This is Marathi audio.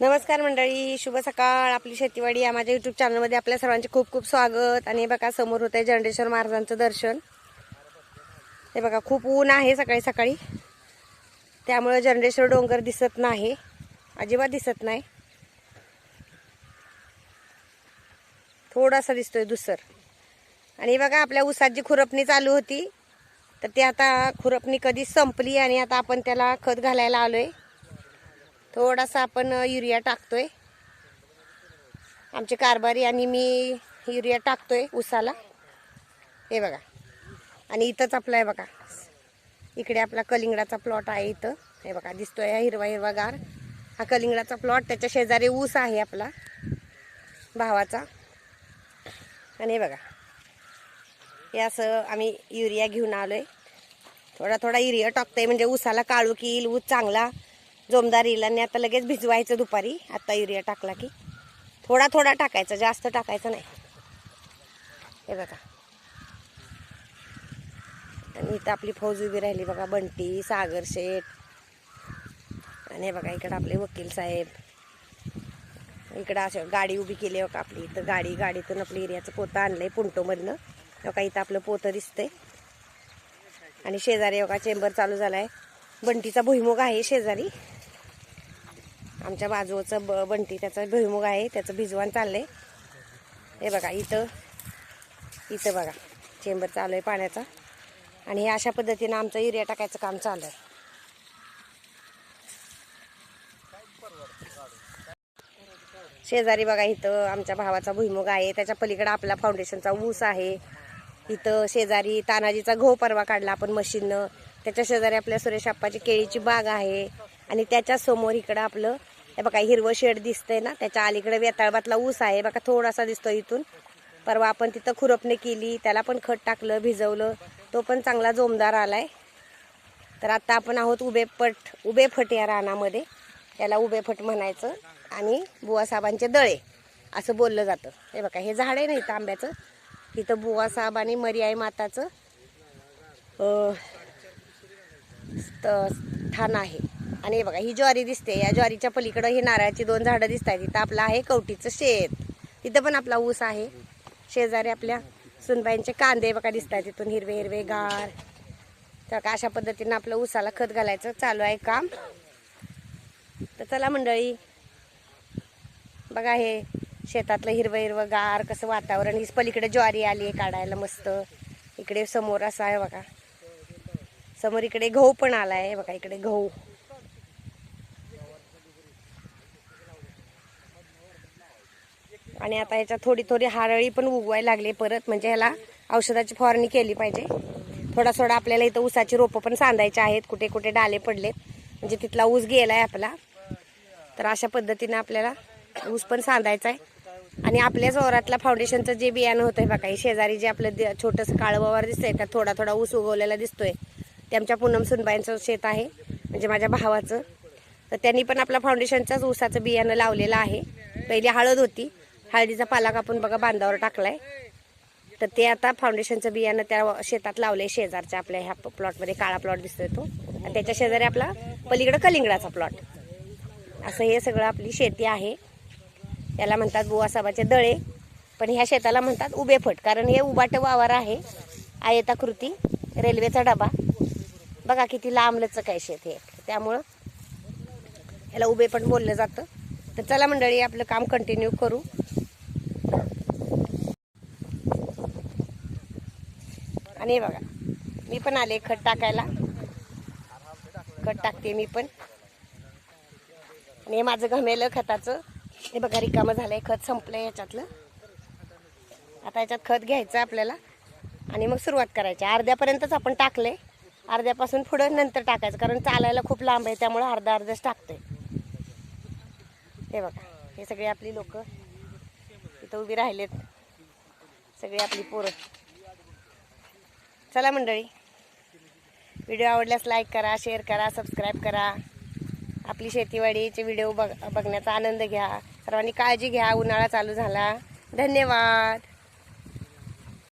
नमस्कार मंडळी शुभ सकाळ. आपली शेतीवाडी या माझ्या युट्यूब चॅनलमध्ये आपल्या सर्वांचे खूप खूप स्वागत. आणि हे बघा समोर होत आहे जंडेश्वर महाराजांचं दर्शन. हे बघा खूप ऊन आहे सकाळी सकाळी. त्यामुळे जंडेश्वर डोंगर दिसत नाही. अजिबात दिसत नाही. थोडासा दिसतोय दुसर. आणि बघा आपल्या ऊसाची खुरपणी चालू होती तर ती आता खुरपणी कधी संपली आणि आता आपण त्याला खत घालायला आलोय. थोडासा आपण युरिया टाकतोय. आमचे कारभारी आणि मी युरिया टाकतोय उसाला हे बघा. आणि इथंच आपला आहे बघा. इकडे आपला कलिंगडाचा प्लॉट आहे इथं. हे बघा दिसतोय हिरवा हिरवा गार. हा कलिंगडाचा प्लॉट त्याच्या शेजारी ऊस आहे आपला भावाचा. आणि हे बघा. हे असं आम्ही युरिया घेऊन आलोय. थोडा थोडा युरिया टाकतोय म्हणजे ऊसाला काळू येईल ऊस चांगला जोमदार येईल आणि आता लगेच भिजवायचं दुपारी. आता युरिया टाकला की. थोडा थोडा टाकायचा जास्त टाकायचं नाही. हे बघा. आणि इथं आपली फौज उभी राहिली बघा बंटी सागर शेठ. आणि हे बघा इकडं आपले वकील साहेब. इकडं असं गाडी उभी केली बघा आपली. इथं गाडी गाडीतून आपलं एरियाचं पोतं आणलंय पुंटोमधनं. बघा इथं आपलं पोतं दिसतंय. आणि शेजारी बघा चेंबर चालू झालाय. बंटीचा भुईमुग आहे शेजारी. आमच्या बाजूचं ब बंटी त्याचं भुईमुग आहे त्याचं भिजवान चाललंय. हे बघा इथं इथं बघा चेंबर चालू आहे पाण्याचा. आणि हे अशा पद्धतीनं आमचं युरिया टाकायचं काम चालू आहे. शेजारी बघा इथं आमच्या भावाचा भुईमुग आहे त्याच्या पलीकडे आपला फाउंडेशनचा ऊस आहे. इथं शेजारी तानाजीचा गहू परवा काढला आपण मशीननं. त्याच्या शेजारी आपल्या सुरेश आप्पाची केळीची बाग आहे. आणि त्याच्यासमोर इकडं आपलं हे बघा हिरवं शेड दिसतंय ना त्याच्या अलीकडे वेताळबातला ऊस आहे. बघा थोडासा दिसतो इथून. परवा आपण तिथं खुरपणे केली त्याला पण खत टाकलं भिजवलं. तो पण चांगला जोमदार आलाय. तर आता आपण आहोत उभे पट उभे फट या रानामध्ये. त्याला उभे फट म्हणायचं. आणि बुवासाहेबांचे दळे असं बोललं जातं. हे बघा हे झाड आहे ना इथं आंब्याचं. इथं बुवासाहेब आणि मर्याय माताचं स्थान आहे. आणि हे बघा ही ज्वारी दिसते. या ज्वारीच्या पलीकडं ही नारळाची दोन झाडं दिसत आहेत तिथं आपलं आहे कवटीचं शेत. तिथं पण आपला ऊस आहे. शेजारी आपल्या सुनबाईंचे कांदे बघा दिसत आहेत तिथून हिरवे हिरवे गार. तर का अशा पद्धतीनं आपलं ऊसाला खत घालायचं चालू आहे काम. तर चला मंडळी बघा हे शेतातलं हिरवं हिरवं गार कसं वातावरण. ही पलीकडे ज्वारी आली आहे काढायला मस्त. इकडे समोर असं आहे बघा. समोर इकडे गहू पण आला आहे बघा इकडे गहू. आणि आता ह्याच्यात थोडी थोडी हारळी पण उगवायला लागली परत म्हणजे ह्याला औषधाची फवारणी केली पाहिजे. थोडा थोडा आपल्याला इथं ऊसाची रोपं पण सांधायची आहेत कुठे कुठे डाले पडलेत. म्हणजे तिथला ऊस गेला आहे आपला. तर अशा पद्धतीनं आपल्याला ऊस पण सांधायचा आहे. आणि आपल्याच वरातला फाउंडेशनचं जे बियाणं होतं बघा हे शेजारी जे आपलं छोटंसं काळं वावर दिसतंय त्यात थोडा थोडा ऊस उगवलेला दिसतोय. ते आमच्या पूनम सुनबाईंचं शेत आहे म्हणजे माझ्या भावाचं. तर त्यांनी पण आपला फाउंडेशनच्याच ऊसाचं बियाणं लावलेलं आहे. पहिली हळद होती हळदीचा पालक कापून बघा बांधावर टाकलाय. तर ते आता फाउंडेशनचं बियाणं त्या शेतात लावलंय शेजारच्या आपल्या ह्या प्लॉटमध्ये काळा प्लॉट दिसतोय तो. आणि त्याच्या शेजारी आपला पलीकडं कलिंगडाचा प्लॉट असं हे सगळं आपली शेती आहे. याला म्हणतात बुवासाबाचे दळे. पण ह्या शेताला म्हणतात उभेफट कारण हे उबाट वावर आहे. आयताकृती रेल्वेचा डबा. बघा किती लांबलंच काय शेत हे. त्यामुळं याला उभे पण बोललं जातं. तर चला मंडळी आपलं काम कंटिन्यू करू. आणि हे बघा मी पण आले खत टाकायला. खत टाकते मी पण. आणि हे माझं घमेलं खताचं. हे बघा रिकामं झालंय खत संपलंय याच्यातलं. आता याच्यात खत घ्यायचं आपल्याला. आणि मग सुरुवात करायची. अर्ध्यापर्यंतच आपण टाकलंय. अर्ध्यापासून पुढं नंतर टाकायचं कारण चालायला खूप लांब आहे त्यामुळं अर्धा अर्धच टाकतोय. हे बघा हे सगळे आपली लोक इथं उभी राहिलेत. सगळी आपली पोरं. चला मंडळी. व्हिडिओ आवडल्यास लाईक करा शेअर करा सबस्क्राईब करा. आपली शेतीवाडीचे व्हिडिओ बघ बघण्याचा आनंद घ्या. सर्वांनी काळजी घ्या उन्हाळा चालू झाला. धन्यवाद.